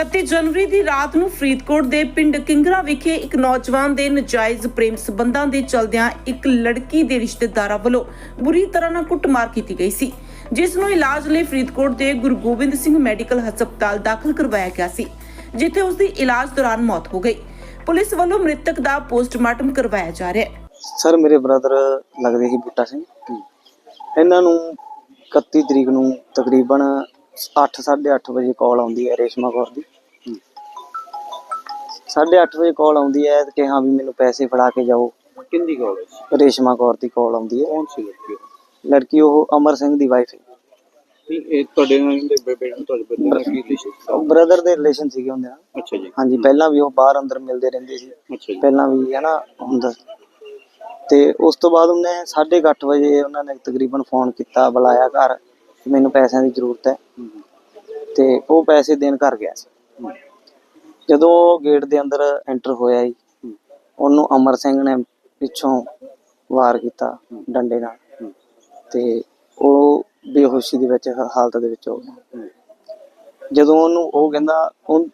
31 ਜਨਵਰੀ ਦੀ ਰਾਤ ਨੂੰ ਫਰੀਦਕੋਟ ਦੇ ਪਿੰਡ ਕਿੰਗਰਾ ਵਿਖੇ ਇੱਕ ਨੌਜਵਾਨ ਦੇ ਨਜਾਇਜ਼ ਪ੍ਰੇਮ ਸਬੰਧਾਂ ਦੇ ਚਲਦਿਆਂ ਇੱਕ ਲੜਕੀ ਦੇ ਰਿਸ਼ਤੇਦਾਰਾਂ ਵੱਲੋਂ ਬੁਰੀ ਤਰ੍ਹਾਂ ਨਾਲ ਕੁੱਟਮਾਰ ਕੀਤੀ ਗਈ ਸੀ ਜਿਸ ਨੂੰ ਇਲਾਜ ਲਈ ਫਰੀਦਕੋਟ ਦੇ ਗੁਰੂ ਗੋਬਿੰਦ ਸਿੰਘ ਮੈਡੀਕਲ ਹਸਪਤਾਲ ਦਾਖਲ ਕਰਵਾਇਆ ਗਿਆ ਸੀ ਜਿੱਥੇ ਉਸ ਦੀ ਇਲਾਜ ਦੌਰਾਨ ਮੌਤ ਹੋ ਗਈ। ਪੁਲਿਸ ਵੱਲੋਂ ਮ੍ਰਿਤਕ ਦਾ ਪੋਸਟਮਾਰਟਮ ਕਰਵਾਇਆ ਜਾ ਰਿਹਾ ਹੈ। ਸਰ ਮੇਰੇ ਬ੍ਰਦਰ ਲੱਗਦੇ ਸੀ ਬੂਟਾ ਸਿੰਘ। ਇਹਨਾਂ ਨੂੰ 31 ਤਰੀਕ ਨੂੰ ਤਕਰੀਬਨ 8:30 ਵਜੇ ਕਾਲ ਆਉਂਦੀ ਹੈ ਰੇਸ਼ਮਾ ਕੌਰ ਦੀ। 8:30 ਵਜੇ ਕਾਲ ਆਉਂਦੀ ਹੈ ਕਿ ਹਾਂ ਵੀ ਮੈਨੂੰ ਪੈਸੇ ਫੜਾ ਕੇ ਜਾਓ। ਕਿੰਦੀ ਕਾਲ ਰੇਸ਼ਮਾ ਕੌਰ ਦੀ ਕਾਲ ਆਉਂਦੀ ਹੈ। ਕੌਣ ਸੀ ਲੜਕੀ? ਲੜਕੀ ਉਹ ਅਮਰ ਸਿੰਘ ਦੀ ਵਾਈਫ ਹੈ। ਇਹ ਇਹ ਤੁਹਾਡੇ ਨਾਲ ਇਹਦੇ ਬੇਬੇ ਨੂੰ ਤੁਹਾਡੇ ਬੰਦੇ ਨਾਲ ਕੀ ਰਿਸ਼ਤਾ ਬ੍ਰਦਰ ਦੇ ਰਿਲੇਸ਼ਨ ਸੀਗੇ ਹੁੰਦੇ ਨਾਲ। ਅੱਛਾ ਜੀ। ਹਾਂਜੀ ਪਹਿਲਾਂ ਵੀ ਉਹ ਬਾਹਰ ਅੰਦਰ ਮਿਲਦੇ ਰਹਿੰਦੇ ਸੀ। ਅੱਛਾ ਜੀ। ਪਹਿਲਾਂ ਵੀ ਹੈ ਨਾ ਹੁੰਦਾ। ਤੇ ਉਸ ਤੋਂ ਬਾਅਦ ਉਹਨੇ 8:30 ਵਜੇ ਉਹਨਾਂ ਨੇ ਤਕਰੀਬਨ ਫੋਨ ਕੀਤਾ ਬੁਲਾਇਆ ਘਰ। ਕਿ ਮੈਨੂੰ ਪੈਸਿਆਂ ਦੀ ਜ਼ਰੂਰਤ ਹੈ। ਤੇ ਉਹ ਪੈਸੇ ਦੇਣ ਘਰ ਗਿਆ ਸੀ। ਜਦੋਂ ਗੇਟ ਦੇ ਅੰਦਰ ਐਂਟਰ ਹੋਇਆ ਜੀ, ਉਹਨੂੰ ਅਮਰ ਸਿੰਘ ਨੇ ਪਿੱਛੋਂ ਵਾਰ ਕੀਤਾ ਡੰਡੇ ਨਾਲ। ਤੇ ਉਹ ਬੇਹੋਸ਼ੀ ਦੇ ਵਿੱਚ ਹਾਲਤ ਦੇ ਵਿੱਚ ਹੋ ਗਿਆ। ਜਦੋਂ ਉਹਨੂੰ, ਉਹ ਕਹਿੰਦਾ, ਉਹ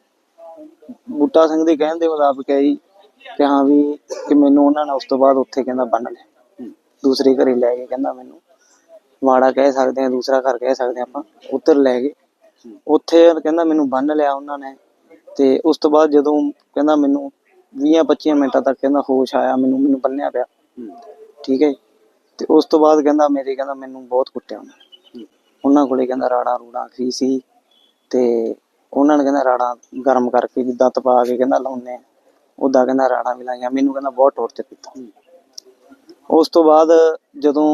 ਬੂਟਾ ਸਿੰਘ ਦੇ ਕਹਿਣ ਦੇ ਮੁਤਾਬਕ ਹੈ ਜੀ ਕਿ ਹਾਂ ਵੀ ਕਿ ਮੈਨੂੰ ਉਹਨਾਂ ਨੇ ਉਸ ਤੋਂ ਬਾਅਦ ਉੱਥੇ ਕਹਿੰਦਾ ਬੰਨ ਲਿਆ। ਦੂਸਰੇ ਘਰੇ ਲੈ ਕੇ ਕਹਿੰਦਾ ਮੈਨੂੰ। ਮਾੜਾ ਕਹਿ ਸਕਦੇ ਆ ਦੂਸਰਾ ਘਰ ਕਹਿ ਸਕਦੇ ਆ ਆਪਾਂ ਉੱਧਰ ਲੈ ਗਏ। ਉੱਥੇ ਕਹਿੰਦਾ ਮੈਨੂੰ ਬੰਨ ਲਿਆ ਉਹਨਾਂ ਨੇ ਤੇ ਉਸ ਤੋਂ ਬਾਅਦ ਜਦੋਂ ਕਹਿੰਦਾ ਮੈਨੂੰ 20 25 ਮਿੰਟਾਂ ਤੱਕ ਕਹਿੰਦਾ ਹੋਸ਼ ਆਇਆ ਮੈਨੂੰ ਮੈਨੂੰ ਬੰਨਿਆ ਪਿਆ। ਠੀਕ ਹੈ। ਤੇ ਉਸ ਤੋਂ ਬਾਅਦ ਕਹਿੰਦਾ ਮੇਰੇ ਕਹਿੰਦਾ ਮੈਨੂੰ ਬਹੁਤ ਕੁੱਟਿਆ ਉਹਨਾਂ ਉਹਨਾਂ ਕੋਲੇ ਕਹਿੰਦਾ ਰਾੜਾ ਰੂੜਾ ਖੀ ਸੀ ਤੇ ਉਹਨਾਂ ਨੇ ਕਹਿੰਦਾ ਰਾੜਾ ਗਰਮ ਕਰਕੇ ਜਿੱਦਾਂ ਤਪਾ ਕੇ ਕਹਿੰਦਾ ਲਾਉਨੇ ਆ। ਉਦਾਂ ਕਹਿੰਦਾ ਰਾੜਾ ਵੀ ਲਾਈਆਂ ਮੈਨੂੰ ਕਹਿੰਦਾ ਬਹੁਤ ਟੌਰਚਰ ਕੀਤਾ। ਉਸ ਤੋਂ ਬਾਅਦ ਜਦੋਂ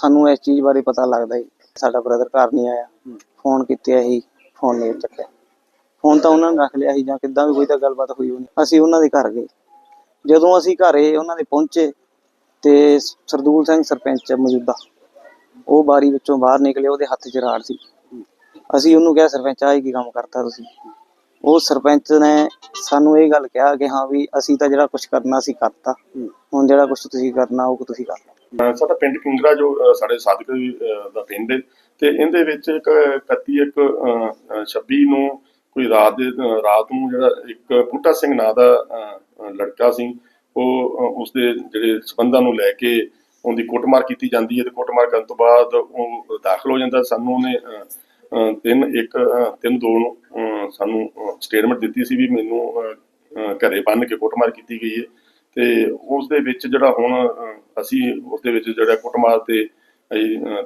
ਸਾਨੂੰ ਇਸ ਚੀਜ਼ ਬਾਰੇ ਪਤਾ ਲੱਗਦਾ ਜੀ। ਸਾਡਾ ਬ੍ਰਦਰ ਘਰ ਨਹੀਂ ਆਇਆ। ਫੋਨ ਕੀਤੇ ਅਸੀਂ ਫੋਨ ਨਹੀਂ ਚੱਕਿਆ। ਫੋਨ ਤਾਂ ਉਹਨਾਂ ਨੇ ਰੱਖ ਲਿਆ ਸੀ ਜਾਂ ਕਿੱਦਾਂ ਵੀ ਕੋਈ ਤਾਂ ਗੱਲਬਾਤ ਹੋਈ ਹੋਣੀ। ਅਸੀਂ ਉਹਨਾਂ ਦੇ ਘਰ ਗਏ। ਜਦੋਂ ਅਸੀਂ ਘਰੇ ਉਹਨਾਂ ਦੇ ਪਹੁੰਚੇ ਤੇ ਸਰਦੂਲ ਸਿੰਘ ਸਰਪੰਚ ਮੌਜੂਦਾ ਉਹ ਬਾਰੀ ਵਿੱਚੋਂ ਬਾਹਰ ਨਿਕਲੇ ਉਹਦੇ ਹੱਥ 'ਚ ਰਾੜ ਸੀ। ਅਸੀਂ ਉਹਨੂੰ ਕਿਹਾ ਸਰਪੰਚ ਆਹ ਕੀ ਕੰਮ ਕਰਤਾ ਤੁਸੀਂ? ਉਹ ਸਰਪੰਚ ਨੇ ਸਾਨੂੰ ਇਹ ਗੱਲ ਕਿਹਾ ਕਿ ਹਾਂ ਵੀ ਅਸੀਂ ਤਾਂ ਜਿਹੜਾ ਕੁਝ ਕਰਨਾ ਸੀ ਕਰਤਾ। ਹੁਣ ਜਿਹੜਾ ਕੁਝ ਤੁਸੀਂ ਕਰਨਾ ਉਹ ਤੁਸੀਂ ਕਰ ਲਓ ਸਾਡਾ ਪਿੰਡ ਕਿੰਗਰਾ ਜੋ ਸਾਡੇ ਸਾਦਕ ਦਾ ਪਿੰਡ ਹੈ ਤੇ ਇਹਦੇ ਵਿੱਚ ਇੱਕ 31 ਇੱਕ 26 ਨੂੰ ਕੋਈ ਰਾਤ ਦੇ ਰਾਤ ਨੂੰ ਜਿਹੜਾ ਇੱਕ ਬੂਟਾ ਸਿੰਘ ਨਾਂ ਦਾ ਲੜਕਾ ਸੀ ਉਹ ਅਹ, ਉਸਦੇ ਜਿਹੜੇ ਸਬੰਧਾਂ ਨੂੰ ਲੈ ਕੇ ਉਹਦੀ ਕੁੱਟਮਾਰ ਕੀਤੀ ਜਾਂਦੀ ਹੈ ਤੇ ਕੁੱਟਮਾਰ ਕਰਨ ਤੋਂ ਬਾਅਦ ਉਹ ਦਾਖਲ ਹੋ ਜਾਂਦਾ। ਸਾਨੂੰ ਉਹਨੇ ਤਿੰਨ ਇੱਕ ਤਿੰਨ ਦੋ ਨੂੰ ਅਹ, ਸਾਨੂੰ ਸਟੇਟਮੈਂਟ ਦਿੱਤੀ ਸੀ ਵੀ ਮੈਨੂੰ ਘਰੇ ਬੰਨ੍ਹ ਕੇ ਕੁੱਟਮਾਰ ਕੀਤੀ ਗਈ ਹੈ। ਤੇ ਉਸ ਦੇ ਵਿੱਚ ਜਿਹੜਾ ਹੁਣ ਅਸੀਂ ਉਸ ਦੇ ਵਿੱਚ ਜਿਹੜਾ ਕੁੱਟਮਾਰ ਤੇ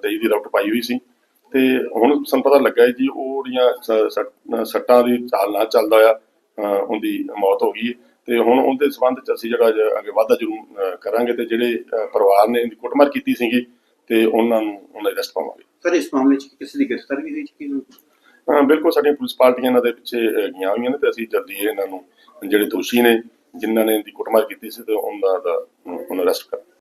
ਦਹੀਂ ਦੀ ਰਫਟ ਪਾਈ ਹੋਈ ਸੀ। ਤੇ ਹੁਣ ਸਾਨੂੰ ਪਤਾ ਲੱਗਾ ਹੈ ਜੀ ਉਹ ਜਿਹੜੀਆਂ ਸੱਟ- ਦੀ ਚਾਲ ਨਾਲ ਚੱਲਦਾ ਆ ਉਹਦੀ ਮੌਤ ਹੋ ਗਈ ਹੈ। ਤੇ ਹੁਣ ਉਹਦੇ ਸੰਬੰਧ ਚ ਅਸੀਂ ਜਿਹੜਾ ਅੱਗੇ ਵਾਧਾ ਜ਼ਰੂਰ ਕਰਾਂਗੇ ਤੇ ਜਿਹੜੇ ਪਰਿਵਾਰ ਨੇ ਇਹਦੀ ਕੁੱਟਮਾਰ ਕੀਤੀ ਸੀਗੀ ਤੇ ਉਹਨਾਂ ਨੂੰ ਉਹਨਾਂ ਦੀ ਅਰੈਸਟ ਪਾਵਾਂਗੇ। ਸਰ ਇਸ ਮਾਮਲੇ 'ਚ ਕਿਸੇ ਦੀ ਗ੍ਰਿਫਤਾਰੀ ਵੀ ਹੋਈ ਸੀ? ਕਿ ਅਹ, ਬਿਲਕੁਲ ਸਾਡੀਆਂ ਪੁਲਿਸ ਪਾਰਟੀਆਂ ਇਹਨਾਂ ਦੇ ਪਿੱਛੇ ਗਈਆਂ ਹੋਈਆਂ ਨੇ ਤੇ ਅਸੀਂ ਜਲਦੀ ਇਹਨਾਂ ਨੂੰ ਜਿਹੜੇ ਦੋਸ਼ੀ ਨੇ ਜਿਨ੍ਹਾਂ ਨੇ ਇਹਦੀ ਕੁੱਟਮਾਰ ਕੀਤੀ ਸੀ ਤੇ ਉਹਨਾਂ ਦਾ ਉਹਨੂੰ ਅਰੈਸਟ ਕਰ